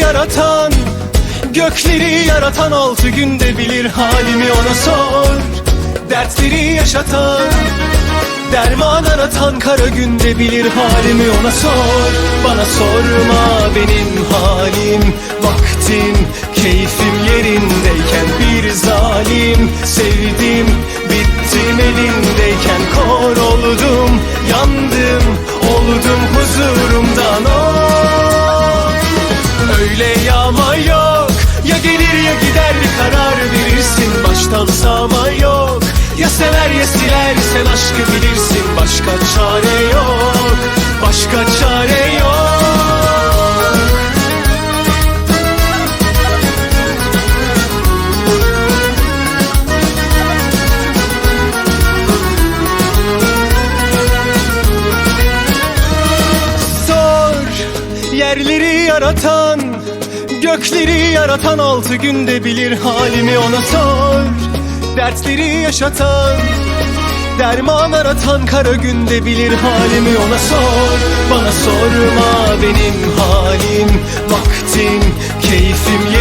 yaratan Gökleri yaratan altı günde bilir halimi ona sor. Dertleri yaşatan Derman aratan kara günde bilir halimi ona sor. Bana sorma benim halim Vaktim keyfim yerindeyken bir zalim. Sevdim Sever ya siler sen aşkı bilirsin. Başka çare yok Başka çare yok. Sor yerleri yaratan Gökleri yaratan altı günde bilir halimi ona sor dertleri yaşatan Derman aratan kara günde bilir halimi ona sor. Bana sorma benim halim Vaktim, keyfim